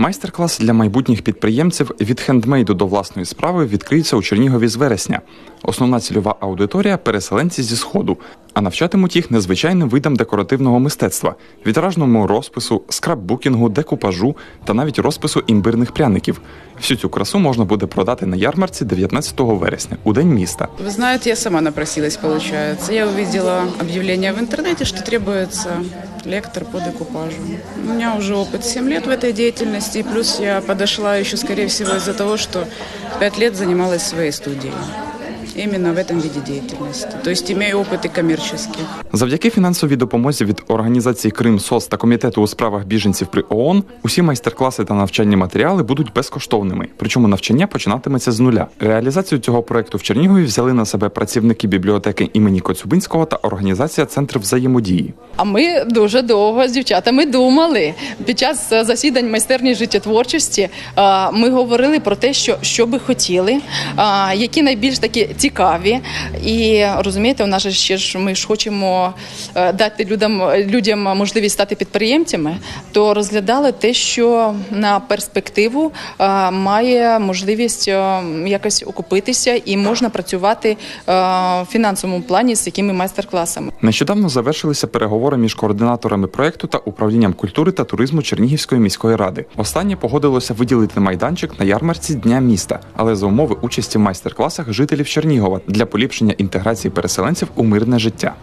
Майстер-клас для майбутніх підприємців від хендмейду до власної справи відкриється у Чернігові з вересня. Основна цільова аудиторія переселенці зі сходу, а навчатимуть їх незвичайним видам декоративного мистецтва, вітражному розпису, скраббукінгу, декупажу та навіть розпису імбирних пряників. Всю цю красу можна буде продати на ярмарці 19 вересня у день міста. Вы знаете, я сама напросилась, получается. Я увидела объявление в интернете, что требуется лектор по декупажу. У меня уже опыт 7 лет в этой деятельности, и плюс я подошла еще, скорее всего, из-за того, что 5 лет занималась своей студией. Именно в этом виде деятельности. То есть имею опыт и коммерческий. Завдяки фінансовій допомозі від організації Крим СОС та комітету у справах біженців при ООН усі майстер-класи та навчальні матеріали будуть безкоштовними. Причому навчання починатиметься з нуля. Реалізацію цього проекту в Чернігові взяли на себе працівники бібліотеки імені Коцюбинського та організація Центр взаємодії. А ми дуже довго з дівчатами думали. Під час е, засідань майстерні життєтворчості е, ми говорили про те, що, що би хотіли, які найбільш такі цікаві. І розумієте, у нас ще ж ми ж хочемо е, дати людям, людям можливість стати підприємцями, то розглядали те, що на перспективу е, має можливість е, якось окупитися і можна працювати в фінансовому плані з якими майстер-класами. Нещодавно завершилися переговори між координаторами проекту та управлінням культури та туризму Чернігівської міської ради. Останнє погодилося виділити майданчик на ярмарці Дня міста, але за умови участі в майстер-класах жителів Чернігова для поліпшення інтеграції переселенців у мирне життя.